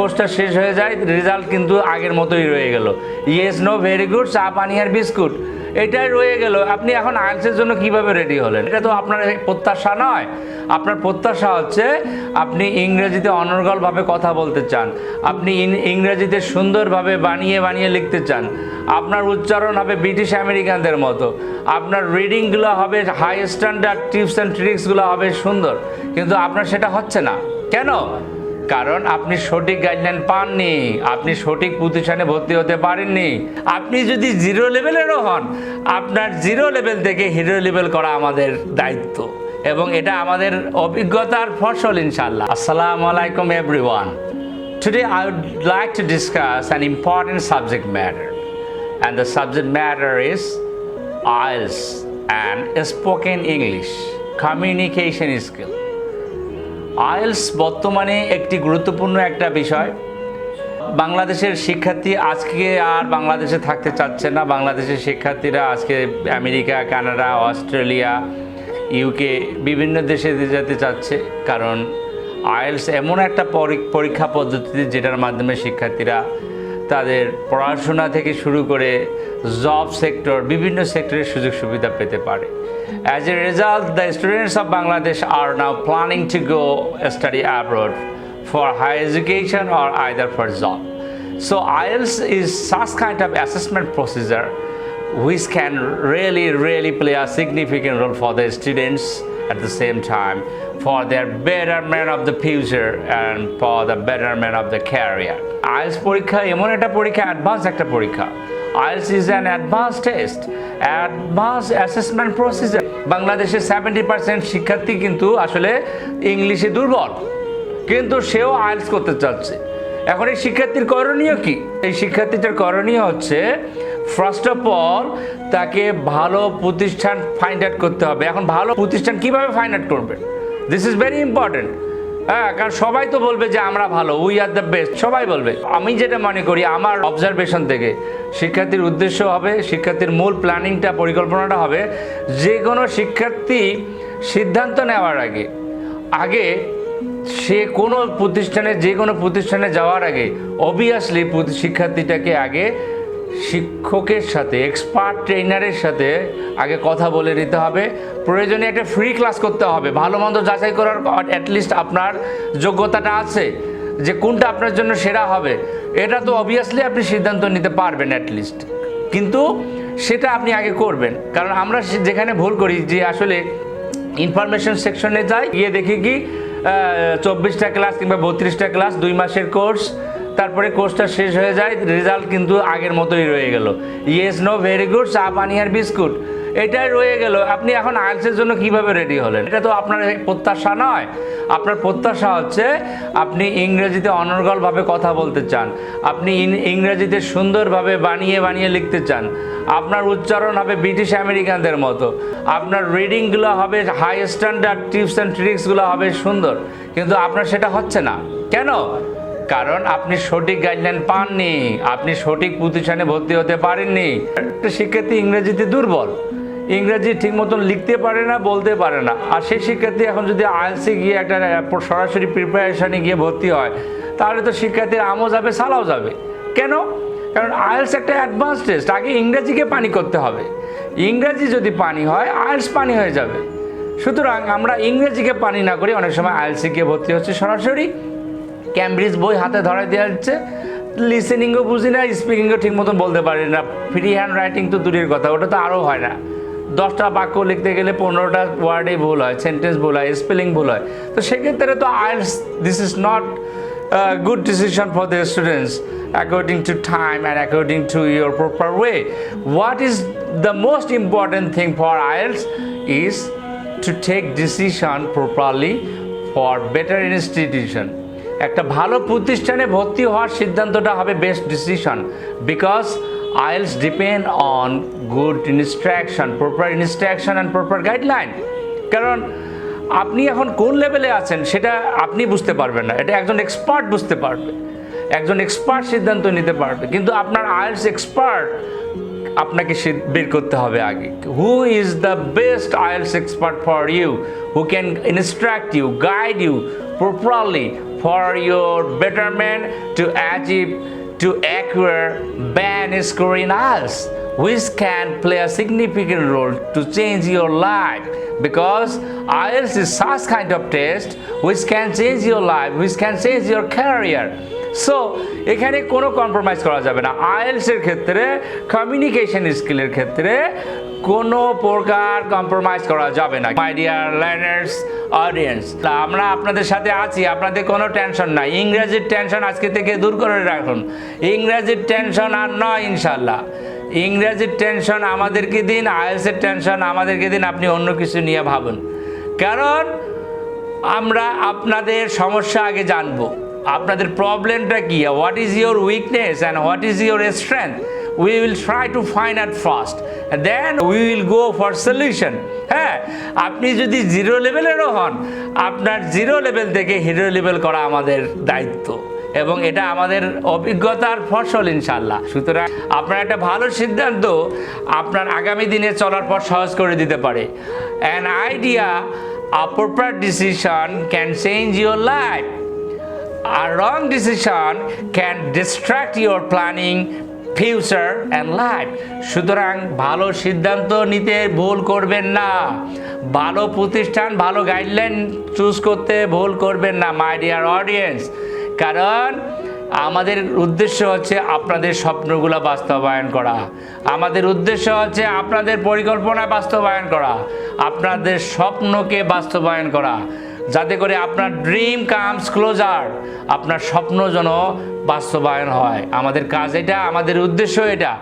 কোর্সটা শেষ হয়ে যায়, রেজাল্ট কিন্তু আগের মতোই রয়ে গেল। ইয়েস নো ভেরি গুড চা, পানি আর বিস্কুট। এটাই রয়ে গেল। আপনি এখন আইএলসের জন্য কীভাবে রেডি হলেন? এটা তো আপনার প্রত্যাশা নয়। আপনার প্রত্যাশা হচ্ছে আপনি ইংরেজিতে অনর্গলভাবে কথা বলতে চান। আপনি ইংরেজিতে সুন্দরভাবে বানিয়ে বানিয়ে লিখতে চান। আপনার উচ্চারণ হবে ব্রিটিশ আমেরিকানদের মতো। আপনার রিডিংগুলো হবে হাই স্ট্যান্ডার্ড টিপস অ্যান্ড ট্রিক্সগুলো হবে সুন্দর। কিন্তু আপনার সেটা হচ্ছে না। কেন? কারণ আপনি সঠিক গাইডলাইন পাননি, আপনি সঠিক প্রতিষ্ঠানে ভর্তি হতে পারেননি। আপনি যদি জিরো লেভেলেরও হন, আপনার জিরো লেভেল থেকে হিরো লেভেল করা আমাদের দায়িত্ব এবং এটা আমাদের অভিজ্ঞতার ফসল ইনশাল্লাহ আসসালামু আলাইকুম everyone today I would like to discuss an important subject matter and the subject matter is IELTS and spoken English communication skill IELTS বর্তমানে একটি গুরুত্বপূর্ণ একটা বিষয়। বাংলাদেশের শিক্ষার্থী আজকে আর বাংলাদেশে থাকতে চাচ্ছে না। বাংলাদেশের শিক্ষার্থীরা আজকে আমেরিকা, কানাডা, অস্ট্রেলিয়া ইউকে বিভিন্ন দেশে যেতে চাচ্ছে। কারণ আয়েলস এমন একটা পরীক্ষা পদ্ধতি যেটার মাধ্যমে শিক্ষার্থীরা তাদের পড়াশোনা থেকে শুরু করে জব সেক্টর বিভিন্ন সেক্টরের সুযোগ সুবিধা পেতে পারে। As a result the students of Bangladesh are now planning to go study abroad for higher education or either for job so IELTS is such kind of assessment procedure which can really really play a significant role for the students at the same time for their betterment of the future and for the betterment of the career. IELTS পরীক্ষা এমন একটা পরীক্ষা advance একটা পরীক্ষা IELTS is an advanced test, advanced assessment procedure. বাংলাদেশের seventy percent শিক্ষার্থী কিন্তু আসলে ইংলিশে দুর্বল কিন্তু সেও আইএলস করতে চাচ্ছে এখন এই শিক্ষার্থীর করণীয় কি? এই শিক্ষার্থীটার করণীয় হচ্ছে ফার্স্ট অফ অল তাকে ভালো প্রতিষ্ঠান ফাইন্ড আউট করতে হবে। এখন ভালো প্রতিষ্ঠান কীভাবে ফাইন্ড আউট করবে? দিস ইজ ভেরি ইম্পর্টেন্ট হ্যাঁ কারণ সবাই তো বলবে যে আমরা ভালো উই আর দ্য বেস্ট সবাই বলবে। আমি যেটা মনে করি, আমার অবজারভেশন থেকে, শিক্ষার্থীর উদ্দেশ্য হবে, শিক্ষার্থীর মূল প্ল্যানিংটা, পরিকল্পনাটা হবে, যে কোনো শিক্ষার্থী সিদ্ধান্ত নেওয়ার আগে আগে সে কোনো প্রতিষ্ঠানে, যে কোনো প্রতিষ্ঠানে যাওয়ার আগে অবভিয়াসলি শিক্ষার্থীটাকে আগে শিক্ষকের সাথে এক্সপার্ট ট্রেনারের সাথে আগে কথা বলে নিতে হবে। প্রয়োজনে একটা ফ্রি ক্লাস করতে হবে। ভালো মন্দ যাচাই করার অ্যাটলিস্ট আপনার যোগ্যতাটা আছে, যে কোনটা আপনার জন্য সেরা হবে। এটা তো অবভিয়াসলি আপনি সিদ্ধান্ত নিতে পারবেন অ্যাটলিস্ট কিন্তু সেটা আপনি আগে করবেন। কারণ আমরা যেখানে ভুল করি যে আসলে ইনফরমেশন সেকশনে যাই, গিয়ে দেখি কি চব্বিশটা ক্লাস কিংবা বত্রিশটা ক্লাস দুই মাসের কোর্স তারপরে কোর্সটা শেষ হয়ে যায় রেজাল্ট কিন্তু আগের মতোই রয়ে গেল। ইয়েস নো ভেরি গুড চা, পানি আর বিস্কুট। এটাই রয়ে গেল। আপনি এখন আইএলসের জন্য কীভাবে রেডি হলেন? এটা তো আপনার প্রত্যাশা নয়। আপনার প্রত্যাশা হচ্ছে আপনি ইংরেজিতে অনর্গলভাবে কথা বলতে চান। আপনি ইংরেজিতে সুন্দরভাবে বানিয়ে বানিয়ে লিখতে চান। আপনার উচ্চারণ হবে ব্রিটিশ আমেরিকানদের মতো। আপনার রিডিংগুলো হবে হাই স্ট্যান্ডার্ড টিপস অ্যান্ড ট্রিক্সগুলো হবে সুন্দর। কিন্তু আপনার সেটা হচ্ছে না। কেন? কারণ আপনি সঠিক গাইডলাইন পাননি। আপনি সঠিক প্রতিষ্ঠানে ভর্তি হতে পারেননি। একটা শিক্ষার্থী ইংরেজিতে দুর্বল। ইংরেজি ঠিক মতন লিখতে পারে না, বলতে পারে না। আর সেই শিক্ষার্থী এখন যদি আইএলসি গিয়ে একটা সরাসরি প্রিপারেশনে গিয়ে ভর্তি হয়, তাহলে তো শিক্ষার্থীর আমও যাবে, সালাও যাবে। কেন? কারণ আইএলস একটা অ্যাডভান্স টেস্ট আগে ইংরেজিকে পানি করতে হবে। ইংরেজি যদি পানি হয়, আইএলস পানি হয়ে যাবে। সুতরাং আমরা ইংরেজিকে পানি না করে অনেক সময় আইএলসি গিয়ে ভর্তি হচ্ছে সরাসরি। ক্যামব্রিজ বই হাতে ধরা দেওয়া হচ্ছে। লিসেনিংও বুঝি না স্পিকিংও ঠিক মতন বলতে পারি না। ফ্রি হ্যান্ড রাইটিং তো দূরের কথা, ওটা তো আরও হয় না। দশটা বাক্য লিখতে গেলে পনেরোটা ওয়ার্ডে ভুল হয়, সেন্টেন্স ভুল হয়, স্পেলিং ভুল হয়। তো সেক্ষেত্রে তো IELTS this is not good decision for the students according to time and according to your proper way what is the most important thing for IELTS is to take decision properly for better institution একটা ভালো প্রতিষ্ঠানে ভর্তি হওয়ার সিদ্ধান্তটা হবে best decision because IELTS depend on good instruction, proper instruction and proper guideline. কারণ আপনি এখন কোন লেভেলে আছেন সেটা আপনি বুঝতে পারবেন না। এটা একজন এক্সপার্ট বুঝতে পারবে। একজন এক্সপার্ট সিদ্ধান্ত নিতে পারবে। কিন্তু আপনার আইএলস এক্সপার্ট, আপনাকে বের করতে হবে আগে। Who is the best IELTS expert for you who can instruct you guide you properly for your betterment to achieve to acquire ban screen us which can play a significant role to change your life because IELTS is such kind of test which can change your life, which can change your career. So এখানে কোনো compromise করা যাবে না আইএলসের ক্ষেত্রে communication স্কিলের ক্ষেত্রে কোনো প্রকার কম্প্রোমাইজ করা যাবে না মাই ডিয়ার লার্নার্স অডিয়েন্স আমরা আপনাদের সাথে আছি, আপনাদের কোনো টেনশন নাই। ইংরেজির টেনশন আজকে থেকে দূর করে রাখুন। ইংরেজির টেনশন আর নয় ইনশাল্লাহ ইংরেজির টেনশন আমাদেরকে দিন আইএলসের টেনশন আমাদেরকে দিন, আপনি অন্য কিছু নিয়ে ভাবুন। কারণ আমরা আপনাদের সমস্যা আগে জানব। আপনাদের প্রবলেমটা কী? What is your weakness and what is your strength we will try to find out first then we will go for solution হ্যাঁ আপনি যদি জিরো লেভেলেরও হন, আপনার জিরো লেভেল থেকে হিরো লেভেল করা আমাদের দায়িত্ব, এবং এটা আমাদের অভিজ্ঞতার ফসল ইনশাল্লাহ সুতরাং আপনার একটা ভালো সিদ্ধান্ত আপনার আগামী দিনে চলার পর সহজ করে দিতে পারে। An idea proper decision can change your life. A wrong decision can distract your planning future and life সুতরাং ভালো সিদ্ধান্ত নিতে ভুল করবেন না। ভালো প্রতিষ্ঠান, ভালো গাইডলাইন চুজ করতে ভুল করবেন না মাই ডিয়ার অডিয়েন্স কারণ আমাদের উদ্দেশ্য হচ্ছে আপনাদের স্বপ্নগুলো বাস্তবায়ন করা। আমাদের উদ্দেশ্য হচ্ছে আপনাদের পরিকল্পনা বাস্তবায়ন করা। আপনাদের স্বপ্নকে বাস্তবায়ন করা। যাতে করে আপনার ড্রিম কামস ক্লোজার আপনার স্বপ্ন যেন বাস্তবায়ন হয়। আমাদের কাজ এটা আমাদের উদ্দেশ্য এটা।